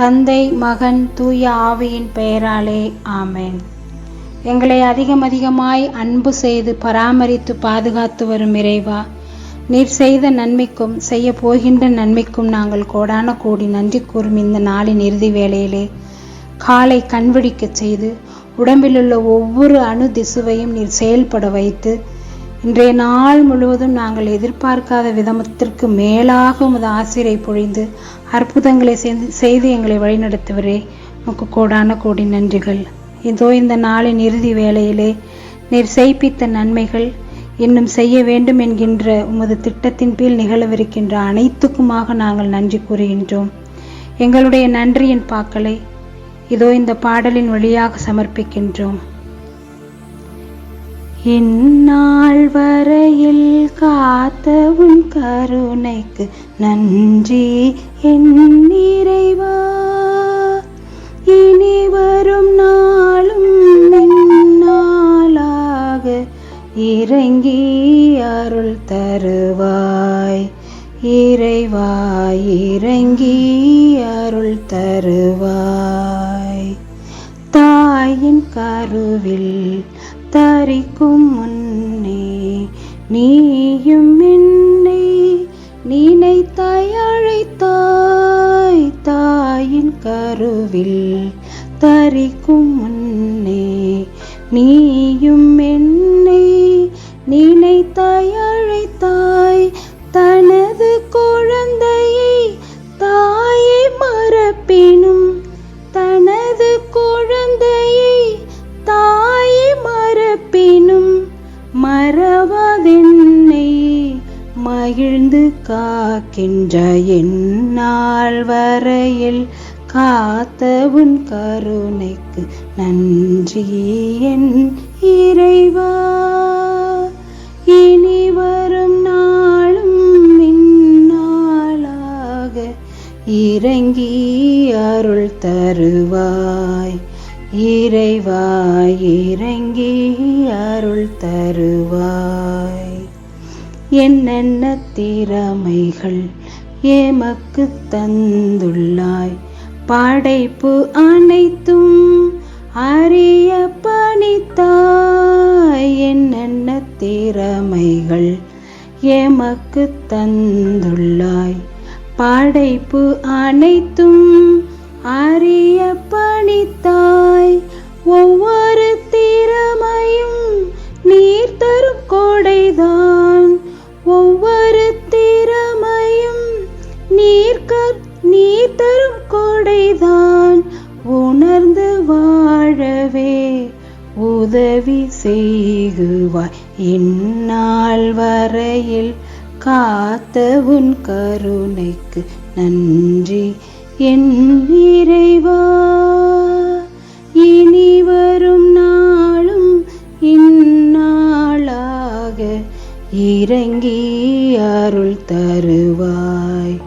தந்தை மகன் தூய ஆவியின் பெயராலே ஆமேன். எங்களை அதிகம் அதிகமாய் அன்பு செய்து பராமரித்து பாதுகாத்து வரும் இறைவா நீர் செய்த நன்மைக்கும் செய்ய போகின்ற நன்மைக்கும் நாங்கள் கோடான கோடி நன்றி கூறும் இந்த நாளின் இறுதி வேளையிலே காலை கண்விழிக்கச் செய்து உடம்பிலுள்ள ஒவ்வொரு அணு திசுவையும் நீர் செயல்பட வைத்து இன்றைய நாள் முழுவதும் நாங்கள் எதிர்பார்க்காத விதமத்திற்கு மேலாக உமது ஆசிரியை பொழிந்து அற்புதங்களை செய்து- எங்களை வழிநடத்துவரே. உமக்கு கோடான கோடி நன்றிகள். இதோ இந்த நாளின் இறுதி வேளையிலே நீர் செய்ப்பித்த நன்மைகள் இன்னும் செய்ய வேண்டும் என்கின்ற உமது திட்டத்தின் கீழ் நிகழவிருக்கின்ற அனைத்துக்குமாக நாங்கள் நன்றி கூறுகின்றோம். எங்களுடைய நன்றியின் பாக்களை இதோ இந்த பாடலின் வழியாக சமர்ப்பிக்கின்றோம். இந்நாள் வரையில் காத்த உன் கருணைக்கு நன்றி. என் நிறைவா இனி வரும் நாளும் நாளாக இறங்கி அருள் தருவாய். இறைவா இறங்கி அருள் தருவாய். தாயின் கருவில் தரிக்கும் முன்னே நீயும் என்னை நினைத்தாய் அழைத்தாய் தாயின் கருவில் தரிக்கும் முன்னே நீ காக்கின்ற எந்நாள் வரையில் காத்த உன் கருணைக்கு நன்றி என் இறைவா. இனி வரும் நாளும் இந்நாளாக இறங்கி அருள் தருவாய். இறைவாய் இறங்கி அருள் தருவாய். என்னென்ன திறமைகள் ஏமக்கு தந்துள்ளாய்? படைப்பு அனைத்தும் அறிய பணித்தாய். என்னென்ன திறமைகள் ஏமக்கு தந்துள்ளாய்? படைப்பு அனைத்தும் அறிய பணித்தாய். ஒவ்வொரு செய்குவாய். இந்நாள் வரையில் காத்த உன் கருணைக்கு நன்றி. என் இறைவா இனி வரும் நாளும் இந்நாளாக இறங்கி அருள் தருவாய்.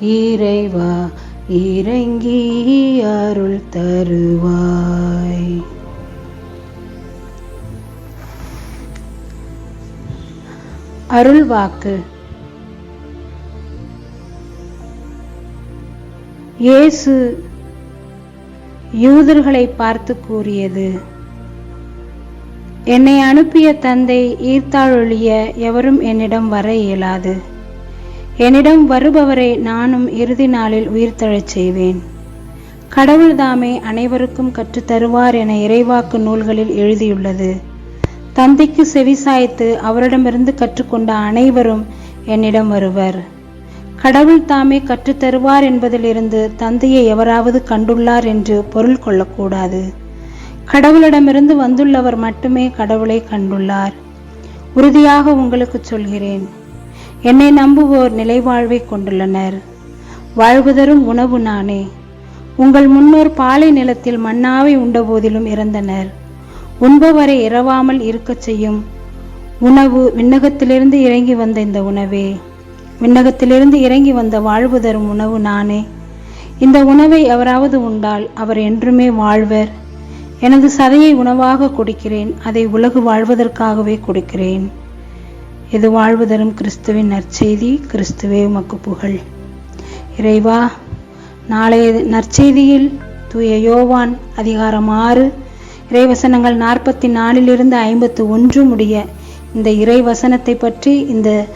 இறைவா இறங்கி அருள் தருவாய். அருள் வாக்கு இயேசு யூதர்களை பார்த்து கூறியது என்னை அனுப்பிய தந்தை ஈர்த்தாழொழிய எவரும் என்னிடம் வர இயலாது. என்னிடம் வருபவரை நானும் இறுதி நாளில் உயிர்த்தழச் செய்வேன். கடவுள்தாமே அனைவருக்கும் கற்றுத் தருவார் என இறைவாக்கு நூல்களில் எழுதியுள்ளது. தந்தைக்கு செவிசாய்த்து அவரிடமிருந்து கற்றுக்கொண்ட அனைவரும் என்னிடம் வருவர். கடவுள் தாமே கற்றுத்தருவார் என்பதிலிருந்து தந்தையை எவராவது கண்டுள்ளார் என்று பொருள் கொள்ளக்கூடாது. கடவுளிடமிருந்து வந்துள்ளவர் மட்டுமே கடவுளை கண்டுள்ளார். உறுதியாக உங்களுக்கு சொல்கிறேன். என்னை நம்புவோர் நிலைவாழ்வை கொண்டுள்ளனர். வாழ்வுதரும் உணவு நானே. உங்கள் முன்னோர் பாலை நிலத்தில் மண்ணாவை உண்டபோதிலும் இறந்தனர். உண்பவரை இரவாமல் இருக்கச் செய்யும். உணவு விண்ணகத்திலிருந்து இறங்கி வந்த இந்த உணவே. விண்ணகத்திலிருந்து இறங்கி வந்த வாழ்வு தரும் உணவு நானே. இந்த உணவை எவராவது உண்டால் அவர் என்றுமே வாழ்வர். எனது சதையை உணவாக கொடுக்கிறேன் அதை உலகு வாழ்வதற்காகவே கொடுக்கிறேன். இது வாழ்வு தரும் கிறிஸ்துவின் நற்செய்தி கிறிஸ்துவே உமக்கு புகழ். இறைவா நாளைய நற்செய்தியில் தூய யோவான் அதிகாரம் ஆறு இறைவசனங்கள் நாற்பத்தி நாலிலிருந்து ஐம்பத்து ஒன்று முடிய இந்த இறைவசனத்தை பற்றி இந்த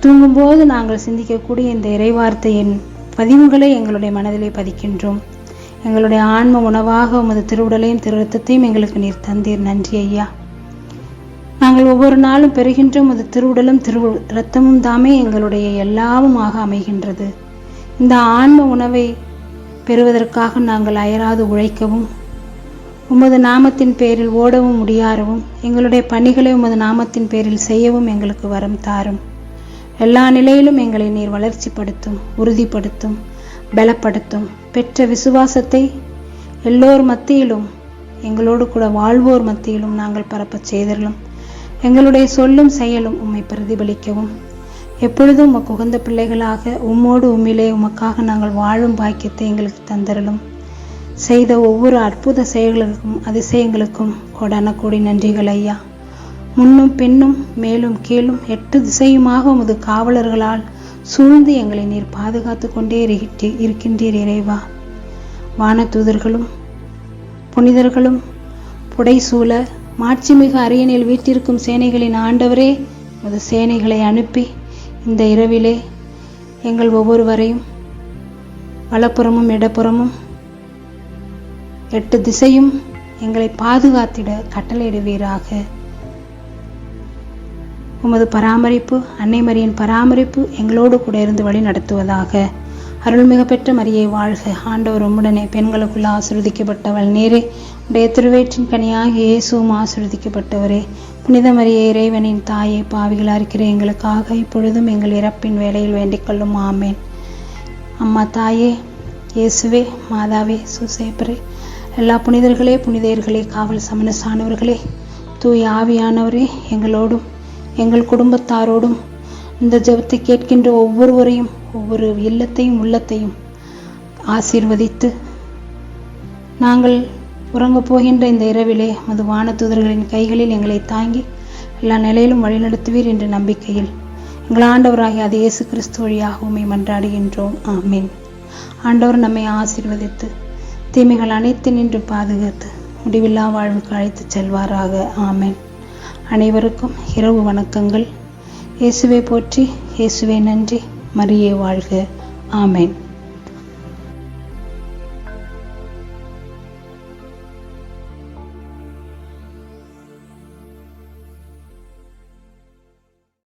தூங்கும்போது நாங்கள் சிந்திக்கக்கூடிய இந்த இறைவார்த்தையின் பதிவுகளை எங்களுடைய மனதிலே பதிக்கின்றோம். எங்களுடைய ஆன்ம உணவாக உமது திருவுடலையும் திருரத்தத்தையும் எங்களுக்கு நீர் தந்தீர். நன்றி ஐயா. நாங்கள் ஒவ்வொரு நாளும் பெறுகின்ற உமது திருவுடலும் திரு ரத்தமும் தாமே எங்களுடைய எல்லாவுமாக அமைகின்றது. இந்த ஆன்ம உணவை பெறுவதற்காக நாங்கள் அயராது உழைக்கவும் உமது நாமத்தின் பேரில் ஓடவும் முடியாறவும் எங்களுடைய பணிகளை உமது நாமத்தின் பேரில் செய்யவும் எங்களுக்கு வரம் தாரும். எல்லா நிலையிலும் எங்களை நீர் வளர்ச்சிப்படுத்தும் உறுதிப்படுத்தும் பலப்படுத்தும். பெற்ற விசுவாசத்தை எல்லோர் மத்தியிலும் எங்களோடு கூட வாழ்வோர் மத்தியிலும் நாங்கள் பரப்பச் செய்தரலும் எங்களுடைய சொல்லும் செயலும் உம்மை பிரதிபலிக்கவும். எப்பொழுதும் உமக்கு உகந்த பிள்ளைகளாக உம்மோடு உம்மிலே உமக்காக நாங்கள் வாழும் பாக்கியத்தை எங்களுக்கு தந்தரலும் செய்த ஒவ்வொரு அற்புத செயல்களுக்கும் அதிசயங்களுக்கும் கொடான கூடி நன்றிகள் ஐயா. முன்னும் பின்னும் மேலும் கீழும் எட்டு திசையுமாக உமது காவலர்களால் சூழ்ந்து எங்களை நீர் பாதுகாத்து கொண்டே இருக்கின்றீ இருக்கின்றீர் இறைவா. வானதூதர்களும் புனிதர்களும் புடைசூழ மாட்சிமிகு அரியணையில் வீட்டிற்கும் சேனைகளின் ஆண்டவரே உமது சேனைகளை அனுப்பி இந்த இரவிலே எங்கள் ஒவ்வொருவரையும் வலப்புறமும் இடப்புறமும் எட்டு திசையும் எங்களை பாதுகாத்திட கட்டளையிடுவீராக. உமது பராமரிப்பு அன்னை மரியின் பராமரிப்பு எங்களோடு கூட இருந்து வழி நடத்துவதாக. அருள்மிக பெற்ற மரியை வாழ்க. ஆண்டவர் உம்முடனே பெண்களுக்குள்ள ஆசிர்வதிக்கப்பட்டவள் நேரே. உடைய திருவேற்றின் கனியாக இயேசுவும் ஆசிர்வதிக்கப்பட்டவரே. புனித மரியை இறைவனின் தாயை பாவிகளாக இருக்கிற எங்களுக்காக இப்பொழுதும் எங்கள் இறப்பின் வேலையில் வேண்டிக் கொள்ளும். ஆமேன். அம்மா தாயே இயேசுவே மாதாவே சுசேபரே எல்லா புனிதர்களே புனிதையர்களே காவல் சமணசானவர்களே தூய் ஆவியானவரே எங்களோடும் எங்கள் குடும்பத்தாரோடும் இந்த ஜபத்தை கேட்கின்ற ஒவ்வொருவரையும் ஒவ்வொரு இல்லத்தையும் உள்ளத்தையும் ஆசீர்வதித்து நாங்கள் உறங்கப் போகின்ற இந்த இரவிலே மது வானதூதர்களின் கைகளில் எங்களை தாங்கி எல்லா நிலையிலும் வழிநடத்துவீர் என்ற நம்பிக்கையில் எங்கள் ஆண்டவராகிய அது இயேசு கிறிஸ்து வழியாக உம்மை மன்றாடுகின்றோம். ஆமீன். ஆண்டவர் நம்மை ஆசீர்வதித்து தீமைகள் அனைத்து நின்று பாதுகாத்து முடிவில்லா வாழ்வுக்கு அழைத்துச் செல்வாராக. ஆமேன். அனைவருக்கும் இரவு வணக்கங்கள். இயேசுவை போற்றி இயேசுவை நன்றி. மரியே வாழ்க. ஆமேன்.